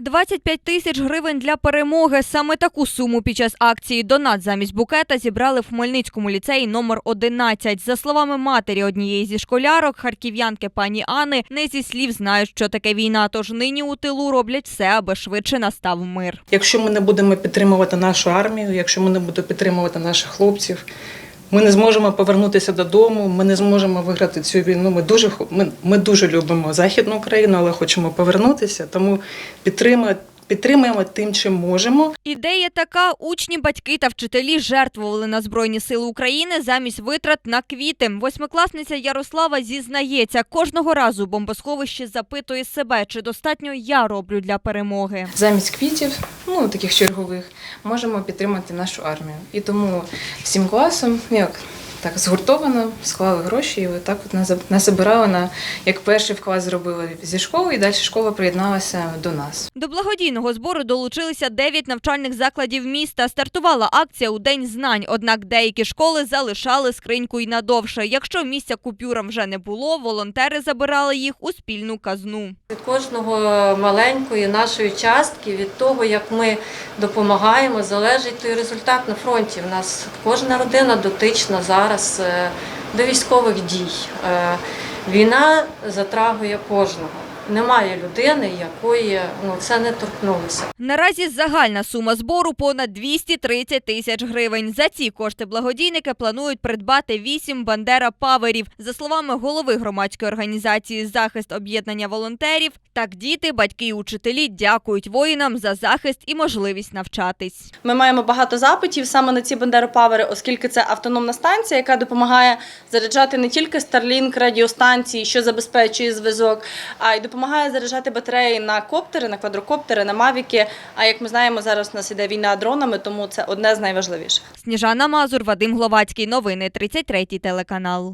25 тисяч гривень для перемоги. Саме таку суму під час акції «Донат замість букета» зібрали в Хмельницькому ліцеї номер 11. За словами матері однієї зі школярок, харків'янки пані Ани, не зі слів знають, що таке війна, тож нині у тилу роблять все, аби швидше настав мир. Якщо ми не будемо підтримувати нашу армію, якщо ми не будемо підтримувати наших хлопців, ми не зможемо повернутися додому, ми не зможемо виграти цю війну. Ми дуже ми, ми дуже любимо Західну Україну, але хочемо повернутися, тому підтримуємо, підтримуємо тим, чим можемо. Ідея така: учні, батьки та вчителі жертвували на Збройні Сили України замість витрат на квіти. Восьмикласниця Ярослава зізнається, кожного разу у бомбосховищі запитує себе, чи достатньо я роблю для перемоги. замість квітів, ну таких чергових, можемо підтримати нашу армію. І тому всім класом, ну, як так згуртовано, склали гроші і отак от наза- насобирали на як перший вклад зробили зі школи, і далі школа приєдналася до нас. До благодійного збору долучилися 9 навчальних закладів міста. Стартувала акція у День знань. Однак деякі школи залишали скриньку й надовше. Якщо місця купюрам вже не було, волонтери забирали їх у спільну казну. Від кожного маленької нашої частки, від того, як ми допомагаємо, залежить той результат на фронті. У нас кожна родина дотична зараз е, до військових дій. Е, Війна затрагує кожного. Немає людини, якої ну, це не торкнулося. Наразі загальна сума збору понад 230 тисяч гривень. За ці кошти благодійники планують придбати 8 бандера паверів. За словами голови громадської організації Захист об'єднання волонтерів, так діти, батьки і учителі дякують воїнам за захист і можливість навчатись. Ми маємо багато запитів саме на ці бандеропавери, оскільки це автономна станція, яка допомагає заряджати не тільки Starlink радіостанції, що забезпечує зв'язок, а й допомагає заряджати батареї на коптери, на квадрокоптери, на мавіки. А як ми знаємо, зараз у нас іде війна дронами, тому це одне з найважливіших. Сніжана Мазур, Вадим Гловацький. Новини 33 телеканал.